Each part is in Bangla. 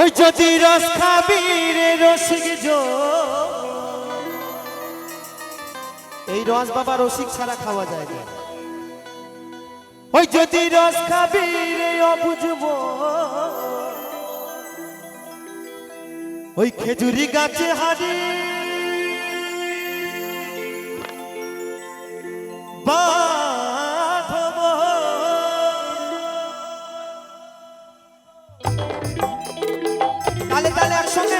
ওই যদি রস খাবি রে রসিক জো। এই রস বাবা রসিক ছাড়া খাওয়া যায় না। ওই যদি রস খাবি রে অবুঝব ওই খেজুরি গাছে হারি তালে তালে একসঙ্গে।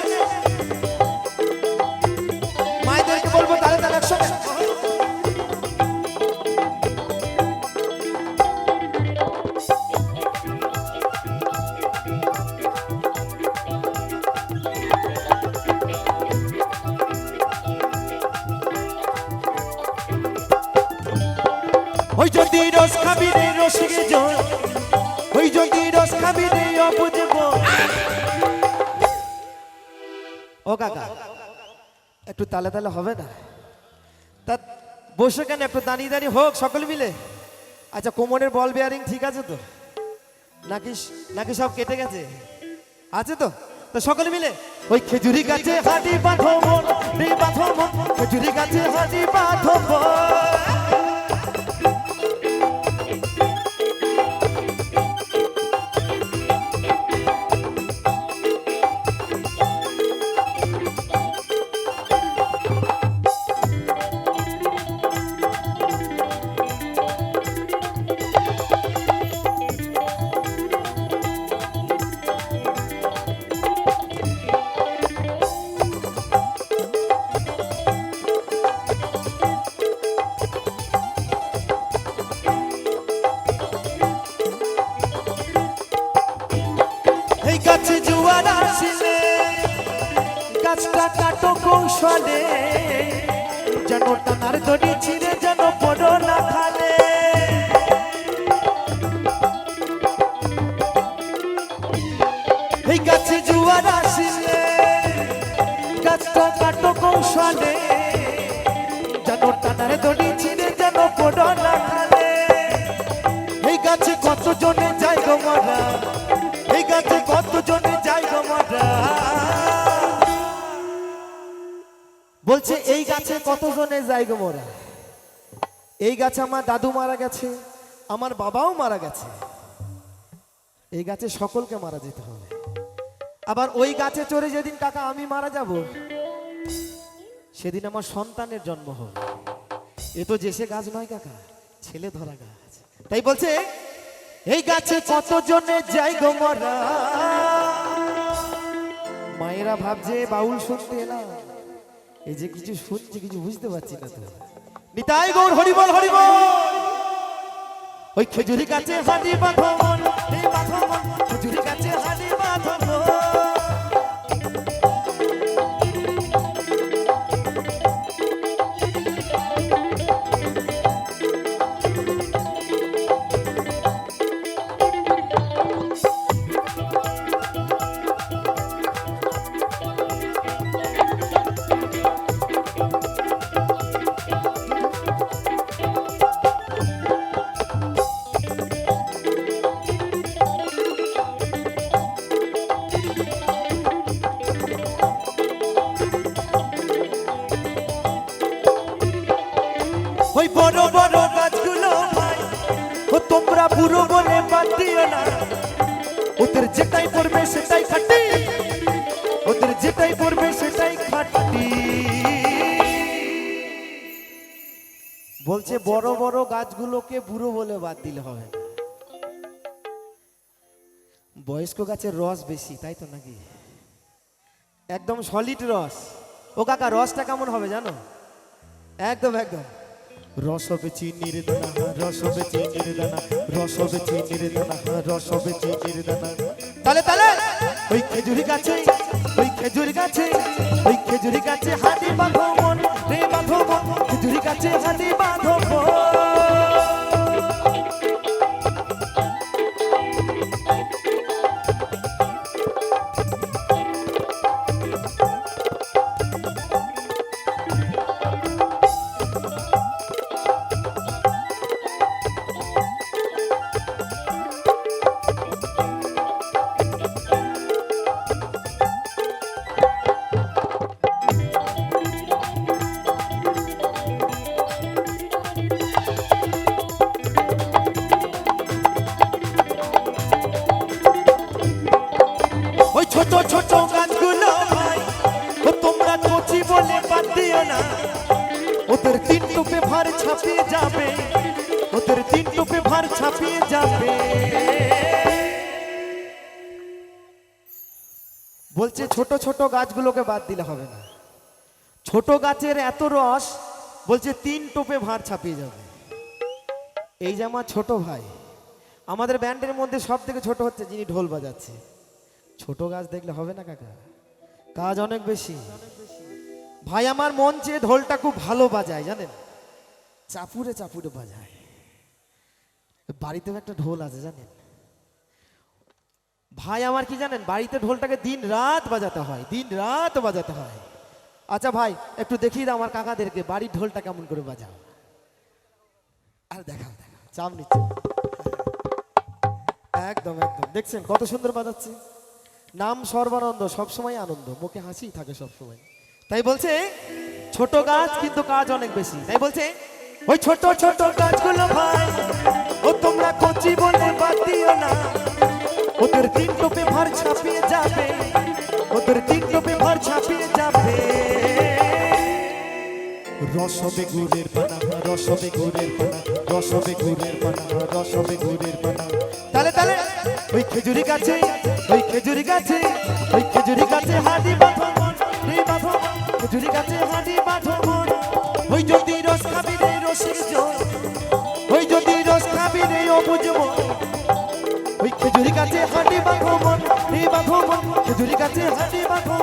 মায়েদেরকে বলব তালে তালে একসঙ্গে। ওই যদি রস খাবি রে রসিকে জল ওই যদি রস খাবি রে অবুঝব কাকা, একটু তালে তালে হবে না? তা বসে কেন, একটু দাঁড়িয়ে দাঁড়িয়ে হোক, সকল মিলে। আচ্ছা কোমরের বল বেয়ারিং ঠিক আছে তো? নাকি নাকি সব কেটে গেছে? আছে তো? তো সকলে মিলে। ওই খেজুরি গাছে হাঁটি পাথর খেজুরি গাছে হাঁটি বাঁধো কাটো কৌশলে। যেন টানার দড়ি ছিঁড়ে যেন পড়ো না খালে। এই গাছে জুয়ার আসিলে গাছটা কাটো কৌশলে। যেন টানার দড়ি ছিঁড়ে যেন পড়ো না খালে। এই গাছে কত জনে যায় গো এই গাছে কত বলছে এই গাছে কত জনে যায় গো মোরা? এই গাছে আমার দাদু মারা গেছে আমার বাবাও মারা গেছে। এই গাছে সকলকে মারা যেতে হবে। আবার ওই গাছে চড়ে যেদিন টাকা আমি মারা যাব সেদিন আমার সন্তানের জন্ম হবে। এ তো জেসে গাছ নয় কাকা ছেলে ধরা গাছ। তাই বলছে এই গাছে কত জনে যাই গো মরা? মায়েরা ভাবছে বাউল শুনতে এলাম। এই যে কিছু শুনছি কিছু বুঝতে পারছি না তো। নিতাই গৌর হরিবল হরিবল ওই খেজুরি গাছে হাঁড়ি বাঁধো মন খেজুরি বলছে বড় বড় গাছগুলোকে বুড়ো বলে বাদ দিলে হবে। বয়স্ক গাছের রস বেশি তাই তো নাকি? একদম সলিড রস। ও কাকা রসটা কেমন হবে জানো? একদম একদম। রস হবে চিনির দানা রস হবে চিনির দানা রস হবে চিনির দানা রস হবে চিনির দানা। তালে তালে। ওই খেজুরি গাছে, ওই খেজুরি গাছে, ওই খেজুরি গাছে হাতি বাঁধো মন, রে বাঁধো মন। খেজুরি গাছে হাতি বাঁধো মন। ওদের তিন টুপে ভার ছাপিয়ে যাবে। বলছে, ছোট ছোট গাছগুলোকে বাদ দিলে হবে না। ছোট গাছের এত রস, বলছে, তিন টোপে ভার ছাপিয়ে যাবে। এই যে আমার ছোট ভাই, আমাদের ব্যান্ডের মধ্যে সব থেকে ছোট হচ্ছে যিনি ঢোল বাজাচ্ছে। ছোট গাছ দেখলে হবে না কাকা? কাজ অনেক বেশি। ভাই, আমার মন চেয়ে ঢোলটা খুব ভালো বাজায়, জানেন? চাপুরে চাপুরে বাজায়। বাড়িতেও একটা ঢোল আছে জানেন? ভাই আমার কি জানেন, বাড়িতে ঢোলটাকে দিন রাত বাজাতে হয়, দিন রাত বাজাতে হয়। আচ্ছা ভাই, একটু দেখিয়ে দাও আমার কাকাদেরকে, বাড়ির ঢোলটা কেমন করে বাজাও। আর দেখাও দেখাও, চাপ নিচ্ছে। একদম একদম। দেখছেন কত সুন্দর বাজাচ্ছে? নাম সর্বানন্দ, সবসময় আনন্দ। মুখে হাসি থাকে সবসময়। তাই বলছে, ছোট গাছ কিন্তু কাজ অনেক বেশি। তাই বলছে ওই ছোট ছোট গাছগুলো ভাই, ও তোমরা কচি বলে বাদ দিও না ওদের তিন টোপে ভার ছাপিয়ে যাবে, ওদের তিন টোপে ভার ছাপিয়ে যাবে রসবে গুড়ের পানা, রসবে গুড়ের পানা, রসবে গুড়ের পানা, রসবে গুড়ের পানা তালে তালে, ওই খেজুরি গাছে, ওই খেজুরি গাছে, ওই খেজুরি গাছে হাঁটি বাঁধো। খেজুরি গাছে হাঁটি বাঁধো গাছে হাঁটি বা মন খেজুরি গাছে হাঁটি বাঁধো